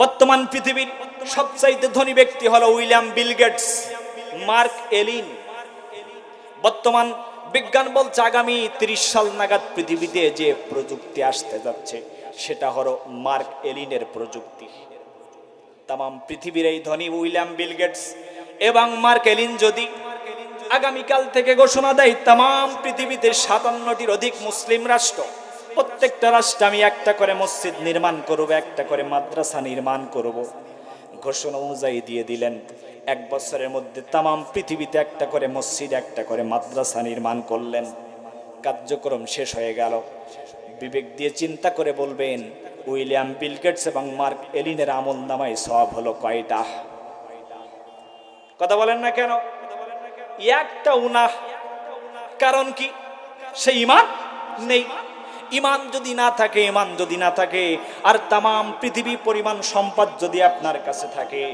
বর্তমান পৃথিবীর সবচাইতে ধনী ব্যক্তি হলো উইলিয়াম বিল গেটস, মার্ক এলিন। বর্তমান বিজ্ঞান বলছে আগামী তিরিশ সাল নাগাদ পৃথিবীতে যে প্রযুক্তি আসতে যাচ্ছে, সেটা হলো মার্ক এলিনের প্রযুক্তি। তাম পৃথিবীর এই ধনী উইলিয়াম বিল গেটস এবং মার্ক এলিন যদি আগামীকাল থেকে ঘোষণা দেয় তাম পৃথিবীতে সাতান্নটির অধিক মুসলিম রাষ্ট্র প্রত্যেকটা রাষ্ট্রে আমি একটা করে মসজিদ নির্মাণ করব, একটা করে মাদ্রাসা নির্মাণ করব। ঘোষণা অনুযায়ী দিয়ে দিলেন, এক বছরের মধ্যে তাম পৃথিবীতে একটা করে মসজিদ, একটা করে মাদ্রাসা নির্মাণ করলেন। কার্যক্রম শেষ হয়ে গেল। বিবেক দিয়ে চিন্তা করে বলবেন, উইলিয়াম বিলগেটস এবং মার্ক এলিনের আমল নামায় সব হলো কয়টা? কথা বলেন না কেন? একটা উনাহ। কারণ কি? সে ইমান নেই। ইমান যদি না থাকে ইমান যদি না থাকে, আর তাম পৃথিবী পরিমাণ সম্পদ যদি আপনার কাছে থাকে,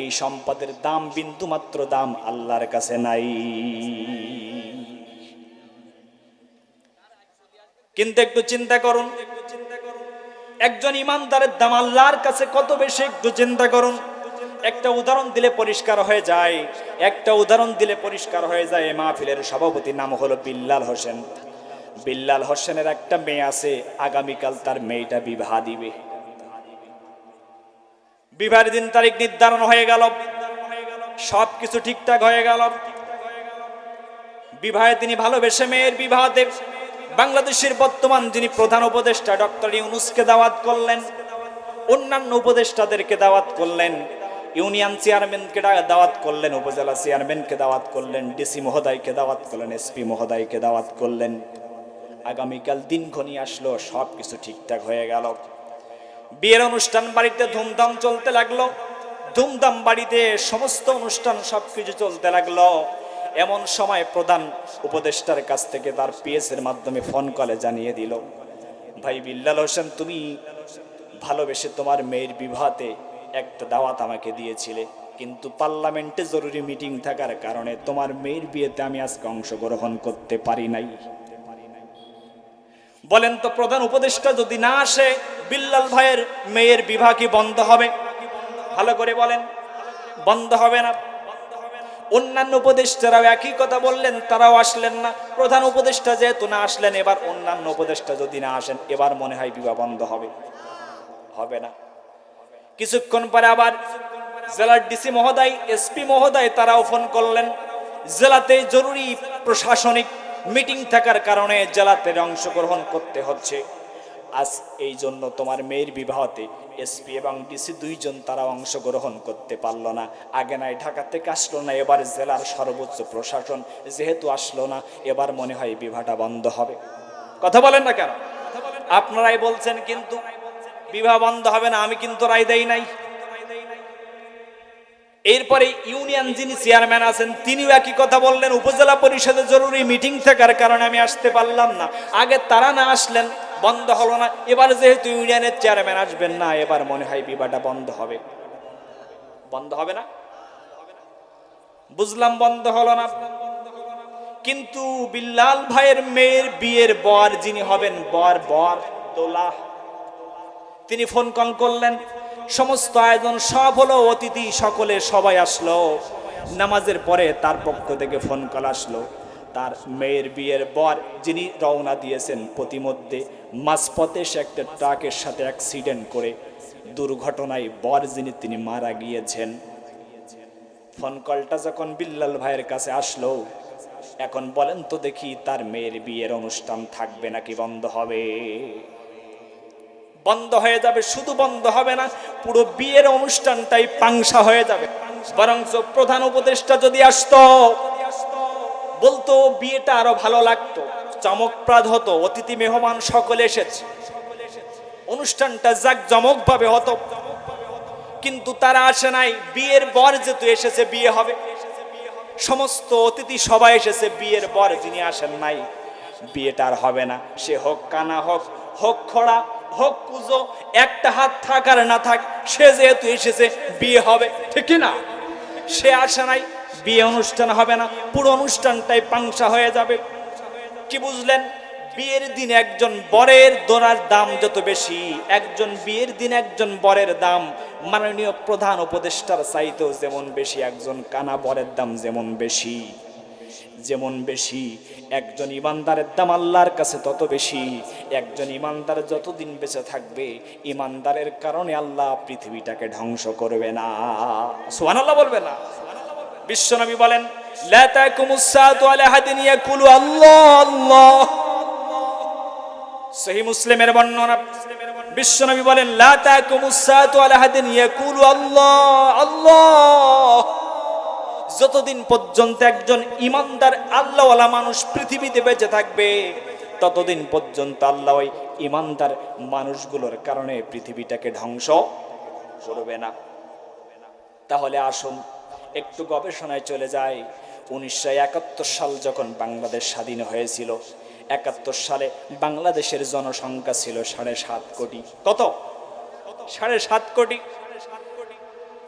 এই সম্পদের দাম বিন্দু মাত্র দাম আল্লাহর কাছে নাই। কিন্তু একটু চিন্তা করুন, একজন ইমানদারের দাম আল্লাহর কাছে কত বেশি, একটু চিন্তা করুন। একটা উদাহরণ দিলে পরিষ্কার হয়ে যায়, একটা উদাহরণ দিলে পরিষ্কার হয়ে যায়, মাহফিলের সভাপতির নাম হলো বিল্লাল হোসেন। বিল্লাল হোসেনের একটা মেয়ে আছে, আগামীকাল তার মেয়েটা বিবাহ দিবে। বিবাহের দিন তারিখ নির্ধারণ হয়ে গেল। সব কিছু ঠিকঠাক হয়ে গেল। বিবাহে তিনি ভালোবেসে মেয়ের বিবাহ দেব। বাংলাদেশের বর্তমান যিনি প্রধান উপদেষ্টা, ডক্টর ইউনুসকে দাওয়াত করলেন। অন্যান্য উপদেষ্টাদেরকে দাওয়াত করলেন। ইউনিয়ন চেয়ারম্যানকে দাওয়াত করলেন, উপজেলা চেয়ারম্যানকে দাওয়াত করলেন, ডিসি মহোদয়কে দাওয়াত করলেন, এসপি মহোদয়কে দাওয়াত করলেন। আগামীকাল দিন ঘনি আসলো সব কিছু ঠিকঠাক হয়ে গেল। বিয়ের অনুষ্ঠান বাড়িতে ধুমধাম চলতে লাগল। ধুমধাম বাড়িতে সমস্ত অনুষ্ঠান সবকিছু চলতে লাগল। এমন সময় প্রধান উপদেষ্টার কাছ থেকে তার পিএস এর মাধ্যমে ফোন কলে জানিয়ে দিল, ভাই বিল্লাল হোসেন, তুমি ভালোবেসে তোমার মেয়ের বিবাহতে একটা দাওয়াত আমাকে দিয়েছিলে। কিন্তু পার্লামেন্টে জরুরি মিটিং থাকার কারণে তোমার মেয়ের বিয়েতে আমি আজকে অংশগ্রহণ করতে পারি নাই। বলেন তো প্রধান উপদেষ্টা, যদি না আসে বিল্লাল ভাইয়ের মেয়ের বিবাহ কি বন্ধ হবে? ভালো করে বলেন। বন্ধ হবে না। অন্যান্য উপদেষ্টারাও একই কথা বললেন, তারাও আসলেন না। প্রধান উপদেষ্টা যেহেতু না আসলেন, এবার অন্যান্য উপদেষ্টা যদি না আসেন, এবার মনে হয় বিবাহ বন্ধ হবে। হবে না। কিছুক্ষণ পরে আবার জেলার ডিসি মহোদয়, এসপি মহোদয়, তারাও ফোন করলেন। জেলাতে জরুরি প্রশাসনিক মিটিং থাকার কারণে জেলাতে অংশগ্রহণ করতে হচ্ছে। আজ এই জন্য তোমার মেয়ের বিবাহতে এসপি এবং ডিসি দুইজন তারা অংশগ্রহণ করতে পারল না। আগে নাই, ঢাকা থেকে আসলো না, এবার জেলার সর্বোচ্চ প্রশাসন। যেহেতু আসলো না, এবার মনে হয় বিবাহটা বন্ধ হবে। কথা বলেন না কেন? আপনারাই বলছেন কিন্তু বিবাহ বন্ধ হবে না, আমি কিন্তু রায় দেই নাই। এরপরে ইউনিয়ন যিনি চেয়ারম্যান আছেন, তিনিও একই কথা বললেন, উপজেলা পরিষদে জরুরি মিটিং থাকার কারণে আমি আসতে পারলাম না। আগে তারা না আসলেন, বন্ধ হলো না। এবার যেহেতু ইউনিয়নের চেয়ারম্যান আসবেন না, এবার মনে হয় বিবাহটা বন্ধ হবে। বন্ধ হবে না? বুঝলাম বন্ধ হলো না। কিন্তু বিল্লাল ভাইয়ের মেয়ের বিয়ের বর যিনি হবেন, বর বর তোলা তিনি ফোন কল করলেন সমস্ত আয়োজন সব হলো, অতিথি সকলে সবাই আসলো। নামাজের পরে তার পক্ষ থেকে ফোন কল আসলো। তার মেয়ের বিয়ের বর যিনি রওনা দিয়েছেন প্রতিমধ্যে, মাঝপথে সে একটা ট্রাকের সাথে অ্যাক্সিডেন্ট করে দুর্ঘটনায় বর যিনি, তিনি মারা গিয়েছেন। ফোন কলটা যখন বিল্লাল ভাইয়ের কাছে আসলো, এখন বলেন তো দেখি তার মেয়ের বিয়ের অনুষ্ঠান থাকবে নাকি বন্ধ হবে? বন্ধ হয়ে যাবে, শুধু বন্ধ হবে না, পুরো বিয়ের অনুষ্ঠানটাই পাংসা হয়ে যাবে। বরং প্রধান উপদেষ্টা যদি আসত, বলতো বিয়েটা আরও ভালো লাগতো, চমকপ্রদ হতো, অতিথি মেহমান সকলে এসেছে। অনুষ্ঠানটা জাক জমক ভাবে হতো। কিন্তু তারা আসে নাই, বিয়ের বর যেহেতু এসেছে, বিয়ে হবে। সমস্ত অতিথি সবাই এসেছে, বিয়ের বর যিনি আসেন নাই, বিয়েটা আর হবে না। সে হোক কানা হোক হোক খোড়া হোক পুজো একটা হাত থাক আর না থাক, সে যেহেতু এসেছে, বিয়ে হবে, ঠিক না? সে আসে নাই, বিয়ে অনুষ্ঠান হবে না, পুরো অনুষ্ঠানটাই পাংসা হয়ে যাবে। কি বুঝলেন? বিয়ের দিন একজন বরের দোনার দাম যত বেশি, একজন বিয়ের দিন একজন বরের দাম, মাননীয় প্রধান উপদেষ্টার চাইতেও যেমন বেশি, একজন কানা বরের দাম যেমন বেশি। যেমন বেশি। একজন ইমানদারের দাম আল্লাহর কাছে তত বেশি। একজন ইমানদার যতদিন বেঁচে থাকবে, ইমানদারের কারণে আল্লাহ পৃথিবীটাকে ধ্বংস করবে না। সুহান আল্লাহ বলবে না। বিশ্বনবী বলেন বিশ্বনবী বলেন আল্লাহ আল্লাহ। যতদিন পর্যন্ত একজন ইমানদার আল্লাহওয়ালা মানুষ পৃথিবীতে বেঁচে থাকবে, ততদিন পর্যন্ত আল্লাহ ওই ইমানদার মানুষগুলোর কারণে পৃথিবীটাকে ধ্বংস করবে না। তাহলে আসুন, একটু গবেষণায় চলে যায় উনিশশো একাত্তর সাল যখন বাংলাদেশ স্বাধীন হয়েছিল, একাত্তর সালে বাংলাদেশের জনসংখ্যা ছিল সাড়ে সাত কোটি। কত? সাড়ে সাত কোটি।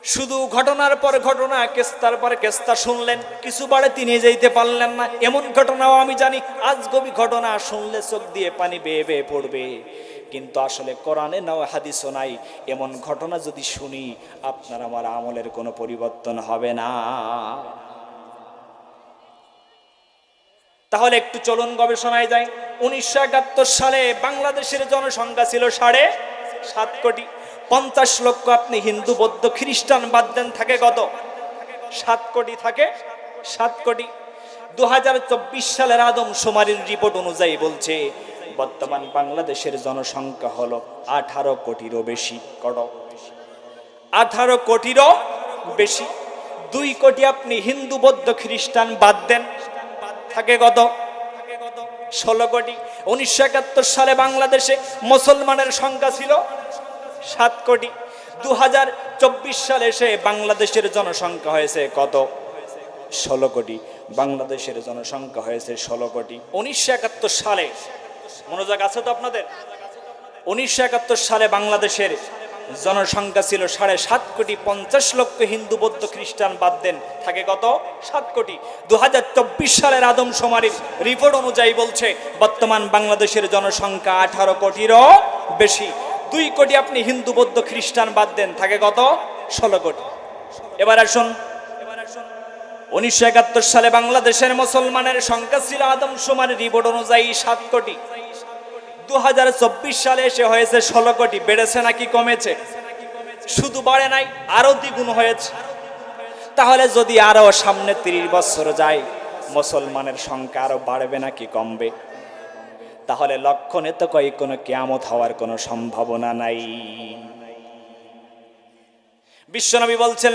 শুধু ঘটনার পর ঘটনা, কেস্তার পর কেস্তা শুনলেন, কিছু বারে তিনি যেতে পারলেন না। এমন ঘটনাও আমি জানি, আজ গবি ঘটনা, শুনলে চোখ দিয়ে পানি বেয়ে বেয়ে পড়বে। কিন্তু আসলে কোরআনে নাও হাদিসও নাই, এমন ঘটনা যদি শুনি, আপনার আমার আমলের কোনো পরিবর্তন হবে না। তাহলে একটু চলুন গবেষণায় যাই। উনিশশো একাত্তর সালে বাংলাদেশের জনসংখ্যা ছিল সাড়ে সাত কোটি। পঞ্চাশ লক্ষ আপনি হিন্দু, বৌদ্ধ, খ্রিস্টান বাদ দেন, থাকে কত? সাত কোটি থাকে, সাত কোটি। দু হাজার চব্বিশ সালের আদম সুমারির রিপোর্ট অনুযায়ী বলছে, বর্তমান বাংলাদেশের জনসংখ্যা হলো আঠারো কোটিরও বেশি, কত? আঠারো কোটিরও বেশি। দুই কোটি আপনি হিন্দু, বৌদ্ধ, খ্রিস্টান বাদ দেন, থাকে কত? ষোলো কোটি। উনিশশো একাত্তর সালে বাংলাদেশে মুসলমানের সংখ্যা ছিল সাত কোটি। দু হাজার চব্বিশ সালে এসে বাংলাদেশের জনসংখ্যা হয়েছে কত? ষোলো কোটি। বাংলাদেশের জনসংখ্যা হয়েছে ষোলো কোটি। উনিশশো একাত্তর সালে, মনোযোগ আছে তো আপনাদের? উনিশশো একাত্তর সালে বাংলাদেশের জনসংখ্যা ছিল সাড়ে সাত কোটি পঞ্চাশ লক্ষ হিন্দু, বৌদ্ধ, খ্রিস্টান বাদ দেন। থাকে কত? সাত কোটি। দু হাজার চব্বিশ সালের আদম সমারির রিপোর্ট অনুযায়ী বলছে, বর্তমান বাংলাদেশের জনসংখ্যা আঠারো কোটিরও বেশি। দুই কোটি আপনি হিন্দু, বৌদ্ধ, খ্রিস্টান বাদ দেন, থাকে কত? ষোলো কোটি। এবার আসুন। উনিশশো একাত্তর সালে বাংলাদেশের মুসলমানের সংখ্যা ছিল আদম সমারির রিপোর্ট অনুযায়ী সাত কোটি। দু হাজার চব্বিশ সালে এসে হয়েছে ষোলো কোটি। বেড়েছে নাকি কমেছে? শুধু বাড়ে নাই আরও দ্বিগুণ হয়েছে। তাহলে যদি আরও সামনে তিরিশ বছর যায়, মুসলমানের সংখ্যা আরও বাড়বে নাকি কমবে? তাহলে লক্ষণে তো কই কোনো কেয়ামত হওয়ার কোনো সম্ভাবনা নাই। বিশ্বনবী বলছেন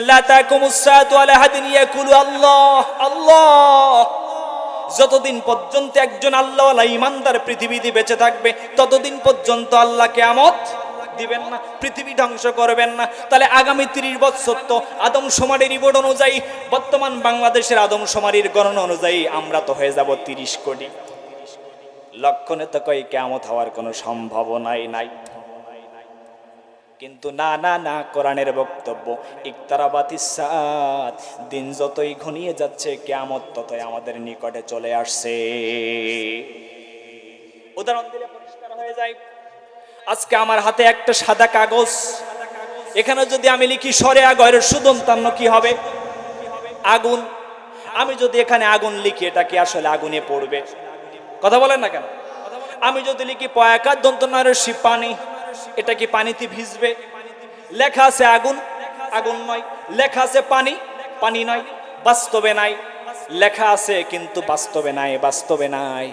আল্লাহ আল্লাহ। যতদিন পর্যন্ত একজন আল্লাহওয়ালা ইমানদার পৃথিবীতে বেঁচে থাকবে, ততদিন পর্যন্ত আল্লাহ কেয়ামত দিবেন না, পৃথিবী ধ্বংস করবেন না। তাহলে আগামী তিরিশ বছর তো আদম সমারির রিপোর্ট অনুযায়ী, বর্তমান বাংলাদেশের আদম সমারির গণনা অনুযায়ী আমরা তো হয়ে যাব তিরিশ কোটি। লক্ষণে তো কই কেয়ামত হওয়ার কোনো সম্ভাবনাই নাই। কিন্তু না না না, কোরআনের বক্তব্য, ইকতারাবাতি সাত দিন যতই ঘনিয়ে যাচ্ছে, কেয়ামত ততই আমাদের নিকটে চলে আসছে। উদাহরণ দিলে পরিষ্কার হয়ে যায়। আজকে আমার হাতে একটা সাদা কাগজ। এখানে যদি আমি লিখি, সরে আগয়ের সুদন্তান্ন কি হবে? আগুন। আমি যদি এখানে আগুন লিখি, এটা কি আসলে আগুনে পড়বে? কথা বলেন না কেন? আমি যদি লিখি পয়াকার দন্তনার পানি, এটা কি পানিতে ভিজবে? লেখা আছে আগুন আগুন নয়। লেখা আছে পানি পানি নয়। বাস্তবে নাই। লেখা আছে কিন্তু বাস্তবে নাই বাস্তবে নাই।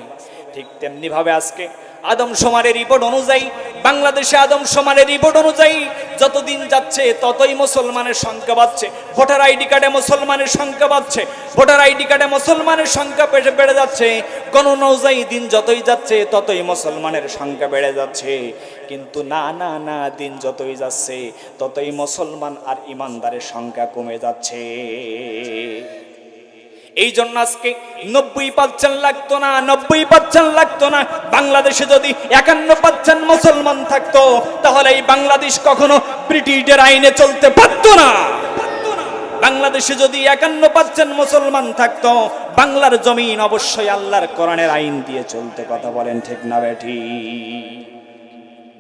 ঠিক তেমনি ভাবে আজকে আদম সমারের রিপোর্ট অনুযায়ী, বাংলাদেশে আদম সমারের রিপোর্ট অনুযায়ী যতদিন যাচ্ছে, ততই মুসলমানের সংখ্যা বাড়ছে। ভোটার আইডি কার্ডে মুসলমানের সংখ্যা বাড়ছে। ভোটার আইডি কার্ডে মুসলমানের সংখ্যা বেড়ে যাচ্ছে। গণনা অনুযায়ী দিন যতই যাচ্ছে, ততই মুসলমানের সংখ্যা বেড়ে যাচ্ছে। কিন্তু না না না, দিন যতই যাচ্ছে, ততই মুসলমান আর ইমানদারের সংখ্যা কমে যাচ্ছে। এই জন্য আজকে নব্বই পার্সেন্ট লাগতো না, নব্বই পার্সেন্ট লাগতো না। বাংলাদেশে যদি একান্ন পার্সেন্ট মুসলমান থাকতো, তাহলে এই বাংলাদেশ কখনো ব্রিটিশদের আইনে চলতে পারতো না। বাংলাদেশে যদি একান্ন পার্সেন্ট মুসলমান থাকতো, বাংলার জমিন অবশ্যই আল্লাহর কোরআনের আইন দিয়ে চলতে, কথা বলেন ঠিক না বেঠি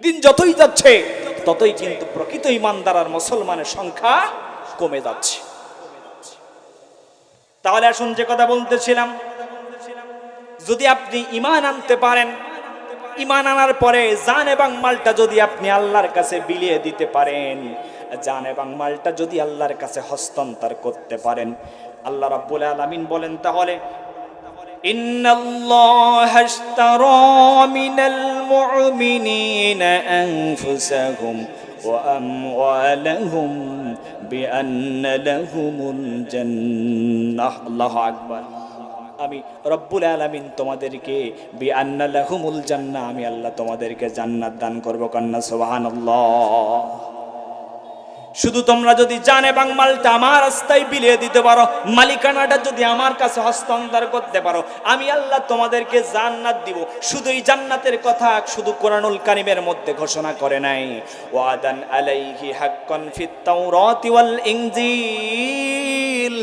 দিন যতই যাচ্ছে, ততই কিন্তু প্রকৃত ইমানদার আর মুসলমানের সংখ্যা কমে যাচ্ছে। তাহলে আসুন যে কথা বলতেছিলাম যদি আপনি ইমান আনতে পারেন ইমান আনার পরে জান এবং মালটা যদি আপনি আল্লাহর কাছে বিলিয়ে দিতে পারেন জান এবং মালটা যদি আল্লাহর কাছে হস্তান্তর করতে পারেন আল্লাহ রাব্বুল আলামিন বলেন তাহলে إن الله اشترى من المؤمنين أنفسهم وأموالهم بأن لهم الجنة الله أكبر আমি রব্বুল আলামিন তোমাদেরকে বি আন্না লাহুমুল জান্নাহ আমি আল্লাহ তোমাদেরকে জান্নাত দান করব কন্যা সুবহানাল্লাহ শুধু তোমরা যদি জান এবং মালটা আমার রাস্তায় বিলিয়ে দিতে পারো, মালিকানাটা যদি আমার কাছে হস্তান্তর করতে পারো, আমি আল্লাহ তোমাদেরকে জান্নাত দিব। শুধু এই জান্নাতের কথা, শুধু কোরআনুল কারিমের মধ্যে ঘোষণা করে নাই। ওয়াদান আলাইহি হাক্কান ফিত তাওরাতি ওয়াল ইনজিল।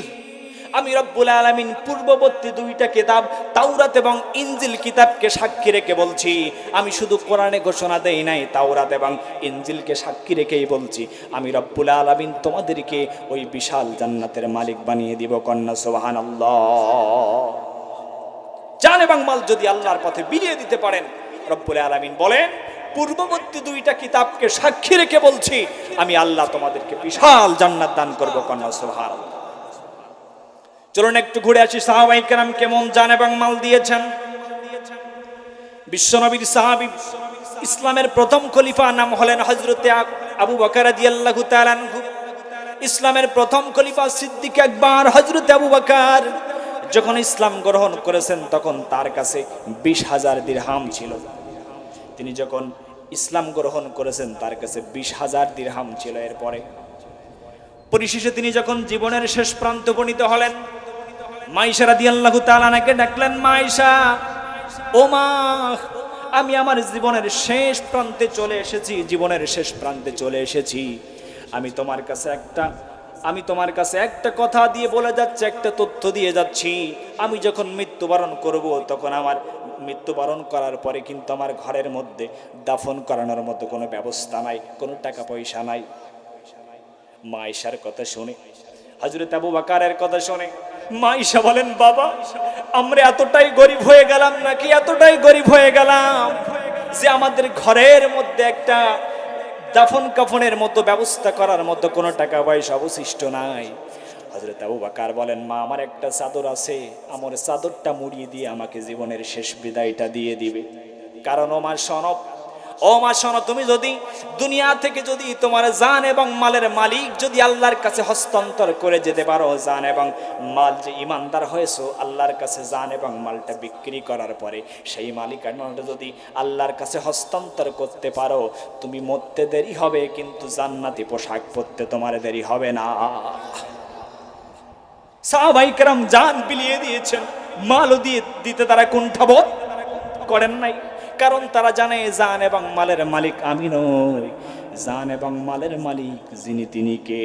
আমি রব্বুল আলামিন পূর্ববর্তী দুইটা কিতাব, তাওরাত এবং ইঞ্জিল কিতাবকে সাক্ষী রেখে বলছি। আমি শুধু কোরআনে ঘোষণা দেই নাই, তাওরাত এবং ইঞ্জিলকে সাক্ষী রেখেই বলছি। আমি রব্বুল আলামিন তোমাদেরকে ওই বিশাল জান্নাতের মালিক বানিয়ে দিব, কন্যা সুবহানাল্লাহ। জান এবং মাল যদি আল্লাহর পথে বিলিয়ে দিতে পারেন, রব্বুল আলামিন বলেন, পূর্ববর্তী দুইটা কিতাবকে সাক্ষী রেখে বলছি, আমি আল্লাহ তোমাদেরকে বিশাল জান্নাত দান করব, কন্যা সুবহানাল্লাহ। চলুন একটু ঘুরে আসি। সাহাবাই কেরাম কেমন যান এবং মাল দিয়েছেন? বিশ্বনবীর সাহাবি ইসলামের প্রথম খলিফা নাম হলেন হজরতে আবু বকর রাদিয়াল্লাহু তাআলা ইসলামের প্রথম খলিফা সিদ্দিক একবার হজরত আবু বকর। যখন ইসলাম গ্রহণ করেছেন, তখন তার কাছে বিশ হাজার দিরহাম ছিল। তিনি যখন ইসলাম গ্রহণ করেছেন, তার কাছে বিশ হাজার দিরহাম ছিল। এরপরে পরিশেষে তিনি যখন জীবনের শেষ প্রান্ত উপনীত হলেন মাইশা রাদিয়াল্লাহু তাআলা নাকি ডাকলেন, মাইশা, ও মা, আমি আমার জীবনের শেষ প্রান্তে চলে এসেছি, জীবনের শেষ প্রান্তে চলে এসেছি। আমি তোমার কাছে একটা, আমি তোমার কাছে একটা কথা দিয়ে বলে যাচ্ছি, একটা তথ্য দিয়ে যাচ্ছি। আমি যখন মৃত্যুবরণ করব, তখন আমার মৃত্যুবরণ করার পরে কিন্তু আমার ঘরের মধ্যে দাফন করানোর মতো কোনো ব্যবস্থা নাই, কোনো টাকা পয়সা নাই। মা কথা শুনে হজরত আবু বাকারের কথা শুনে মা ঈশা বলেন, বাবা, আমরা এতটাই গরিব হয়ে গেলাম নাকি? এতটাই গরিব হয়ে গেলাম যে আমাদের ঘরের মধ্যে একটা দাফন কাফনের মতো ব্যবস্থা করার মতো কোনো টাকা পয়সা অবশিষ্ট নাই। হজরত আবু বাকার বলেন, মা, আমার একটা চাদর আছে। আমার চাদরটা মুড়িয়ে দিয়ে আমাকে জীবনের শেষ বিদায়টা দিয়ে দিবে। কারণ আমার সনব ও মা, শোনো, তুমি যদি দুনিয়া থেকে যদি তোমার জান এবং মালের মালিক যদি আল্লাহর কাছে হস্তান্তর করে যেতে পারো, জান এবং মাল যে ইমানদার হয়েছো, আল্লাহর কাছে জান এবং মালটা বিক্রি করার পরে সেই মালিকানাটা যদি আল্লাহর কাছে হস্তান্তর করতে পারো, তুমি মরতে দেরি হবে, কিন্তু জান্নাতি পোশাক পরতে তোমার দেরি হবে না। সাহাবাইকেরাম জান বিলিয়ে দিয়েছেন, মালও দিয়ে দিতে তারা কুণ্ঠাবোধ করেন নাই। কারণ তারা জানে জান এবং মালের মালিক আমি নই। জান এবং মালের মালিক যিনি তিনি কে?